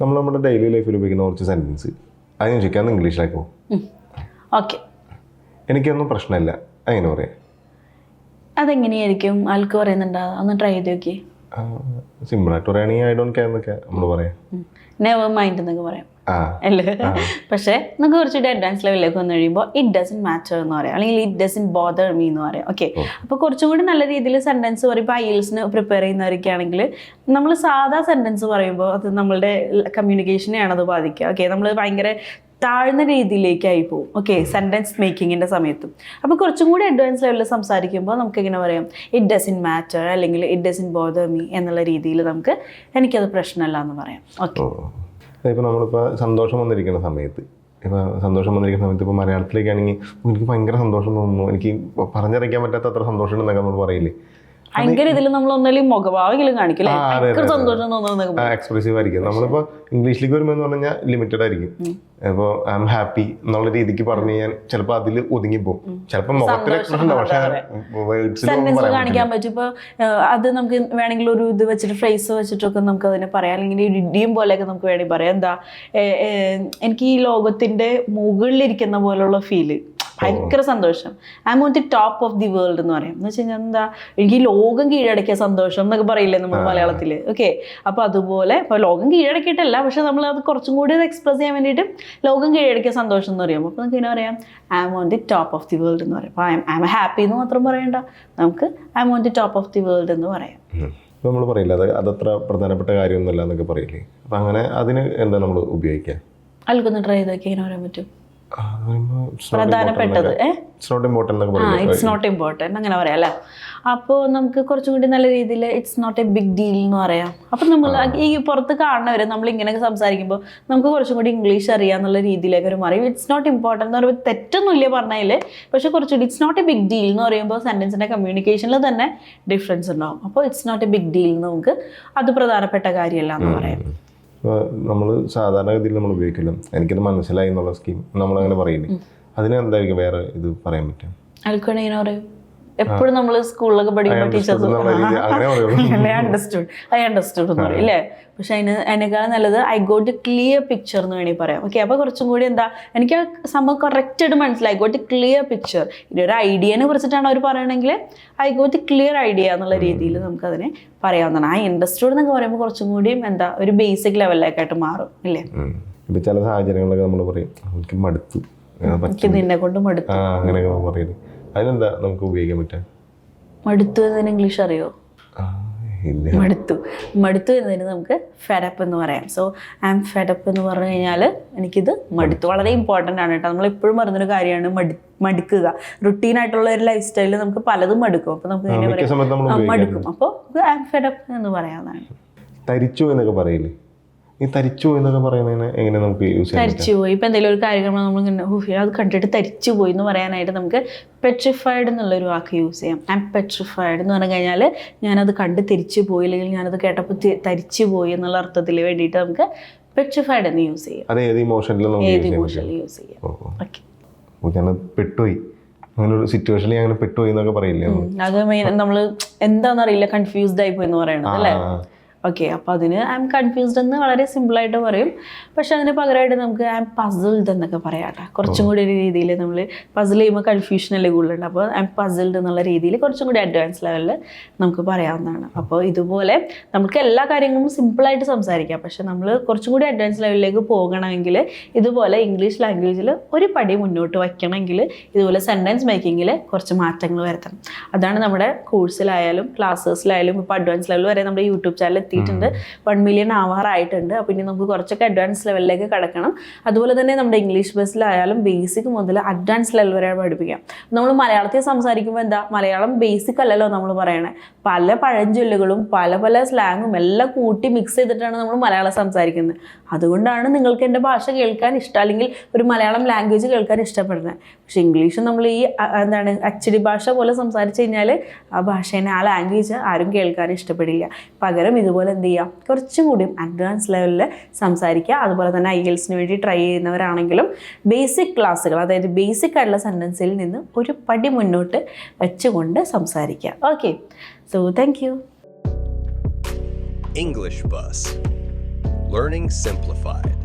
നമ്മൾ നമ്മുടെ ഡെയിലി ലൈഫിൽ ഉപയോഗിക്കുന്ന കുറച്ച് സെന്റൻസ് അത് ഞാൻ ചോദിക്കാൻ ഇംഗ്ലീഷിലേക്ക് പോകും ഓക്കെ എനിക്കൊന്നും പ്രശ്നമില്ല. അങ്ങനെ പറയാം? അതെങ്ങനെയായിരിക്കും? ആൾക്ക് പറയുന്നുണ്ടോ? ഒന്ന് ട്രൈ ചെയ്ത് നോക്കി സിമ്പിളായിട്ട് പറയുകയാണെങ്കിൽ ഐ ഡോണ്ട് കെയർ എന്നൊക്കെ നമ്മൾ പറയാം. നെവർ മൈൻഡ് എന്നൊക്കെ പറയാം. അല്ലേ? പക്ഷേ നമുക്ക് കുറച്ചുകൂടി അഡ്വാൻസ് ലെവലിലേക്ക് വന്നു കഴിയുമ്പോൾ ഇറ്റ് ഡസൻ മാറ്റർ എന്ന് പറയാം. അല്ലെങ്കിൽ ഇറ്റ് ഡസൻ ബോദർ മീ എന്ന് പറയാം. ഓക്കെ അപ്പോൾ കുറച്ചും കൂടി നല്ല രീതിയിൽ സെന്റൻസ് പറയുമ്പോൾ ഐൽസിന് പ്രിപ്പയർ ചെയ്യുന്നവരൊക്കെ ആണെങ്കിൽ നമ്മൾ സാധാ സെന്റൻസ് പറയുമ്പോൾ അത് നമ്മളുടെ കമ്മ്യൂണിക്കേഷനെയാണ് അത് ബാധിക്കുക. ഓക്കെ നമ്മൾ ഭയങ്കര താഴ്ന്ന രീതിയിലേക്കായി പോകും. ഓക്കെ സെന്റൻസ് മേക്കിങ്ങിന്റെ സമയത്തും. അപ്പോൾ കുറച്ചും കൂടി അഡ്വാൻസ് ലെവലിൽ സംസാരിക്കുമ്പോൾ നമുക്ക് എങ്ങനെ പറയാം? ഇറ്റ് ഡസൻ മാറ്റർ അല്ലെങ്കിൽ ഇറ്റ് ഡസൻ ബോദർ മീ എന്നുള്ള രീതിയിൽ നമുക്ക് എനിക്കത് പ്രശ്നമല്ല എന്ന് പറയാം. ഓക്കെ ഇപ്പോൾ നമ്മളിപ്പോൾ സന്തോഷം വന്നിരിക്കുന്ന സമയത്ത്. ഇപ്പോൾ സന്തോഷം വന്നിരിക്കുന്ന സമയത്ത് ഇപ്പോൾ മലയാളത്തിലേക്കാണെങ്കിൽ എനിക്ക് ഭയങ്കര സന്തോഷം തോന്നുന്നു. എനിക്ക് പറഞ്ഞറിയിക്കാൻ പറ്റാത്ത അത്ര സന്തോഷം ഉണ്ടെന്നൊക്കെ നമ്മൾ പറയില്ലേ? ഭയങ്കര ഇതിൽ നമ്മൾ ഒന്നല്ലെങ്കിൽ മുഖഭാവെങ്കിലും കാണിക്കില്ലേ ഭയങ്കര സന്തോഷം തോന്നുന്നു എക്സ്പ്രസീവ് ആയിരിക്കും. നമ്മളിപ്പോ ഇംഗ്ലീഷിലേക്ക് വരുമ്പോൾ പറഞ്ഞാൽ പറഞ്ഞു ലിമിറ്റഡ് ആയിരിക്കും. ഇപ്പോൾ ഐ എം ഹാപ്പി എന്നുള്ള രീതിക്ക് പറഞ്ഞു കഴിഞ്ഞാൽ ചിലപ്പോൾ അതിൽ ഒതുങ്ങിപ്പോകും ചിലപ്പോൾ മുഖത്തിൽ എക്സ്പ്രഷൻ ഉണ്ടാവും പക്ഷേ കാണിക്കാൻ പറ്റും. ഇപ്പോൾ അത് നമുക്ക് വേണമെങ്കിൽ ഒരു ഇത് വെച്ചിട്ട് ഫ്രേസ് വെച്ചിട്ടൊക്കെ നമുക്ക് അതിനെ പറയാം. അല്ലെങ്കിൽ ഒരു ഇടിയും പോലെയൊക്കെ നമുക്ക് വേണമെങ്കിൽ പറയാം. എന്താ എനിക്ക് ഈ ലോകത്തിന്റെ മുകളിലിരിക്കുന്ന പോലുള്ള ഫീൽ ഭയങ്കര സന്തോഷം. I'm on the top of the world എന്ന് പറയാം. എന്ന് വെച്ച് കഴിഞ്ഞാൽ എന്താ എനിക്ക് ലോകം കീഴടക്കിയ സന്തോഷം എന്നൊക്കെ പറയില്ലേ നമ്മൾ മലയാളത്തിൽ ഓക്കെ അപ്പോൾ അതുപോലെ ഇപ്പോൾ ലോകം കീഴടക്കിയിട്ടല്ല പക്ഷെ നമ്മൾ അത് കുറച്ചും കൂടി എക്സ്പ്രസ് ചെയ്യാൻ വേണ്ടിയിട്ട് ലോകം കീഴടക്കിയ സന്തോഷം എന്ന് പറയാം. അപ്പോൾ നമുക്ക് ഇങ്ങനെ പറയാം. I'm on the top of the world എന്ന് പറയാം. അപ്പോൾ ഐ എം ഹാപ്പി എന്ന് മാത്രം പറയണ്ട. നമുക്ക് I'm on the top of the world എന്ന് പറയാം. നമ്മൾ പറയില്ല അത് അതത്ര പ്രധാനപ്പെട്ട കാര്യമൊന്നുമല്ല എന്നൊക്കെ പറയില്ലേ. അപ്പം അങ്ങനെ അതിന് എന്താ നമ്മൾ ഉപയോഗിക്കുക? അൽക്കൊന്ന് ട്രൈ ചെയ്തൊക്കെ ഇങ്ങനെ പറയാൻ പറ്റും. പ്രധാനപ്പെട്ടത് ഇറ്റ്സ് നോട്ട് ഇമ്പോർട്ടന്റ് അങ്ങനെ പറയാം അല്ലേ? അപ്പോൾ നമുക്ക് കുറച്ചും കൂടി നല്ല രീതിയിൽ it's not a big deal എന്ന് പറയാം. അപ്പം നമ്മൾ ഈ പുറത്ത് കാണുന്നവർ നമ്മൾ ഇങ്ങനെയൊക്കെ സംസാരിക്കുമ്പോൾ നമുക്ക് കുറച്ചും കൂടി ഇംഗ്ലീഷ് അറിയാന്നുള്ള രീതിയിലേക്ക് ഒരു മാറി. ഇറ്റ്സ് നോട്ട് ഇമ്പോർട്ടന്റ് എന്ന് പറയുമ്പോൾ തെറ്റൊന്നുമില്ല പറഞ്ഞതിൽ പക്ഷേ കുറച്ചുകൂടി it's not a big deal എന്ന് പറയുമ്പോൾ സെന്റൻസിന്റെ കമ്മ്യൂണിക്കേഷനിൽ തന്നെ ഡിഫറൻസ് ഉണ്ടാവും. അപ്പോൾ it's not a big deal എന്ന് നമുക്ക് അത് പ്രധാനപ്പെട്ട കാര്യമല്ല എന്ന് പറയാം. നമ്മൾ സാധാരണഗതിയിൽ നമ്മൾ ഉപയോഗിക്കില്ല. എനിക്കത് മനസ്സിലായി എന്നുള്ള സ്കീം നമ്മളങ്ങനെ പറയില്ലേ? അതിനെന്തായിരിക്കും വേറെ ഇത് പറയാൻ പറ്റും അൽക്കണ ഇങ്ങനെ പറയും. എപ്പോഴും നമ്മൾ സ്കൂളിലൊക്കെ പഠിക്കുമ്പോൾ teachers I understood I understood എന്ന് പറയും അല്ലേ പക്ഷെ അതിന് അതിനേക്കാളും നല്ലത് ഐ ഗോട്ട് ക്ലിയർ പിക്ചർ എന്ന് വേണമെങ്കിൽ പറയാം. ഓക്കെ അപ്പോൾ കുറച്ചും കൂടി എന്താ എനിക്ക് ആ സംഭവം കറക്റ്റായിട്ട് മനസ്സിലായി. ഗോട്ട് ക്ലിയർ പിക്ചർ ഇനി ഒരു ഐഡിയനെ കുറിച്ചിട്ടാണ് അവർ പറയണമെങ്കിൽ ഐ ഗോട്ട് ക്ലിയർ ഐഡിയ എന്നുള്ള രീതിയിൽ നമുക്ക് അതിനെ പറയാവുന്നതാണ്. ആ ഇൻഡസ്ട്രിയോട് എന്നൊക്കെ പറയുമ്പോൾ കുറച്ചും കൂടിയും എന്താ ഒരു ബേസിക് ലെവലിലേക്കായിട്ട് മാറും ഇല്ലേ? ഇപ്പം ചില സാഹചര്യങ്ങളൊക്കെ നമ്മൾ പറയും എനിക്ക് മടുത്തു എനിക്ക് നിന്നെ കൊണ്ട് മടുത്തു. അങ്ങനെയൊക്കെ പറയുന്നത് അതിനെന്താ നമുക്ക് ഉപയോഗിക്കാൻ പറ്റുക? മടുത്തു എന്നതിന് ഇംഗ്ലീഷ് അറിയോ? മടുത്തു. മടുത്തു എന്നതിന് നമുക്ക് ഫെഡപ്പ് എന്ന് പറയാം. സോ ഐ ആം ഫെഡപ്പ് എന്ന് പറഞ്ഞു കഴിഞ്ഞാൽ എനിക്കിത് മടുത്തു. വളരെ ഇമ്പോർട്ടന്റ് ആണ് കേട്ടോ. നമ്മൾ എപ്പോഴും പറയുന്നൊരു കാര്യമാണ് മടി മടുക്കുക. റുട്ടീൻ ആയിട്ടുള്ള ഒരു ലൈഫ് സ്റ്റൈലിൽ നമുക്ക് പലതും മടുക്കും. അപ്പോൾ നമുക്ക് ഇങ്ങനെ പറയാം. മടുക്കും. അപ്പോൾ ഐ ആം ഫെഡപ്പ് എന്ന് പറയാവുന്നതാണ്. തരിച്ചു എന്നൊക്കെ പറയില്ലേ? ഈ തരിച്ചു എന്നൊക്കെ പറയുന്നതിന് എങ്ങനെ നമുക്ക് യൂസ് ചെയ്യാം തരിച്ചു പോയി. ഇപ്പം എന്തെങ്കിലും ഒരു കാര്യം നമ്മൾ ഇങ്ങനെ "ഓ, അത് കണ്ടിട്ട് തരിച്ചു പോയി എന്ന് പറയാനായിട്ട് നമുക്ക് പെട്രിഫൈഡ് എന്നുള്ളൊരു വാക്ക് യൂസ് ചെയ്യാം. ഐ പെട്രിഫൈഡ് എന്ന് പറഞ്ഞു കഴിഞ്ഞാൽ ഞാനത് കണ്ട് തിരിച്ചു പോയി അല്ലെങ്കിൽ ഞാനത് കേട്ടപ്പോൾ തരിച്ചു പോയി എന്നുള്ള അർത്ഥത്തിൽ വേണ്ടിയിട്ട് നമുക്ക് പെട്രിഫൈഡ് എന്ന് യൂസ് ചെയ്യാം. അത് ഏത് ഇമോഷനിലും ഏത് ഇമോഷനിൽ യൂസ് ചെയ്യാം. ഓക്കെ ഓ, പെട്ടുപോയി. അങ്ങനെ ഒരു സിറ്റുവേഷനിൽ അങ്ങനെ പെട്ടുപോയി എന്നൊക്കെ പറയില്ലേ അത് മെയിൻ നമ്മൾ എന്താണെന്നറിയില്ല കൺഫ്യൂസ്ഡ് ആയി പോയി എന്ന് പറയണത് അല്ലേ? ഓക്കെ അപ്പോൾ അതിന് ഐ എം കൺഫ്യൂസ്ഡ് എന്ന് വളരെ സിമ്പിളായിട്ട് പറയും. പക്ഷെ അതിന് പകരമായിട്ട് നമുക്ക് ഐ എം പസിൽഡ് എന്നൊക്കെ പറയാം കേട്ടോ. കുറച്ചും കൂടി ഒരു രീതിയിൽ നമ്മൾ പസിൽ ചെയ്യുമ്പോൾ കൺഫ്യൂഷനല്ലേ കൂടുതലുണ്ട്. അപ്പോൾ ഐ എം പസിൽഡ് എന്നുള്ള രീതിയിൽ കുറച്ചും കൂടി അഡ്വാൻസ് ലെവലിൽ നമുക്ക് പറയാവുന്നതാണ്. അപ്പോൾ ഇതുപോലെ നമുക്ക് എല്ലാ കാര്യങ്ങളും സിമ്പിളായിട്ട് സംസാരിക്കാം. പക്ഷെ നമ്മൾ കുറച്ചും കൂടി അഡ്വാൻസ് ലെവലിലേക്ക് പോകണമെങ്കിൽ ഇതുപോലെ ഇംഗ്ലീഷ് ലാംഗ്വേജിൽ ഒരു പടി മുന്നോട്ട് വയ്ക്കണമെങ്കിൽ ഇതുപോലെ സെന്റൻസ് മേക്കിങ്ങിൽ കുറച്ച് മാറ്റങ്ങൾ വരുത്തണം. അതാണ് നമ്മുടെ കോഴ്സിലായാലും ക്ലാസ്സസിലായാലും ഇപ്പോൾ അഡ്വാൻസ് ലെവൽ വരെ നമ്മുടെ യൂട്യൂബ് ചാനൽ എത്തിയിട്ടുണ്ട് വൺ മില്യൺ ആവാറായിട്ടുണ്ട്. അപ്പോൾ ഇനി നമുക്ക് കുറച്ചൊക്കെ അഡ്വാൻസ് ലെവലിലേക്ക് കടക്കണം. അതുപോലെ തന്നെ നമ്മുടെ ഇംഗ്ലീഷ് ബസ്സിലായാലും ബേസിക് മുതൽ അഡ്വാൻസ് ലെവൽ വരെ പഠിപ്പിക്കാം. നമ്മൾ മലയാളത്തിൽ സംസാരിക്കുമ്പോൾ എന്താ? മലയാളം ബേസിക് അല്ലല്ലോ നമ്മൾ പറയണേ. പല പഴഞ്ചൊല്ലുകളും പല പല സ്ലാങ്ങും എല്ലാം കൂട്ടി മിക്സ് ചെയ്തിട്ടാണ് നമ്മൾ മലയാളം സംസാരിക്കുന്നത്. അതുകൊണ്ടാണ് നിങ്ങൾക്ക് എന്റെ ഭാഷ കേൾക്കാൻ ഇഷ്ടം അല്ലെങ്കിൽ ഒരു മലയാളം ലാംഗ്വേജ് കേൾക്കാൻ ഇഷ്ടപ്പെടുന്നത്. പക്ഷേ ഇംഗ്ലീഷ് നമ്മൾ ഈ എന്താണ് അച്ചടി ഭാഷ പോലെ സംസാരിച്ചു കഴിഞ്ഞാൽ ആ ഭാഷേനെ ആ ലാംഗ്വേജ് ആരും കേൾക്കാൻ ഇഷ്ടപ്പെടില്ല. പകരം ഇതുപോലെ എന്ത് ചെയ്യുക കുറച്ചും കൂടി അഡ്വാൻസ് ലെവലിൽ സംസാരിക്കുക. അതുപോലെ തന്നെ ഐ എൽസിന് വേണ്ടി ട്രൈ ചെയ്യുന്നവരാണെങ്കിലും ബേസിക് ക്ലാസ്സുകൾ അതായത് ബേസിക് ആയിട്ടുള്ള സെന്റൻസിൽ നിന്ന് ഒരു പടി മുന്നോട്ട് വെച്ചുകൊണ്ട് സംസാരിക്കുക. Okay so thank you English bus learning Simplified.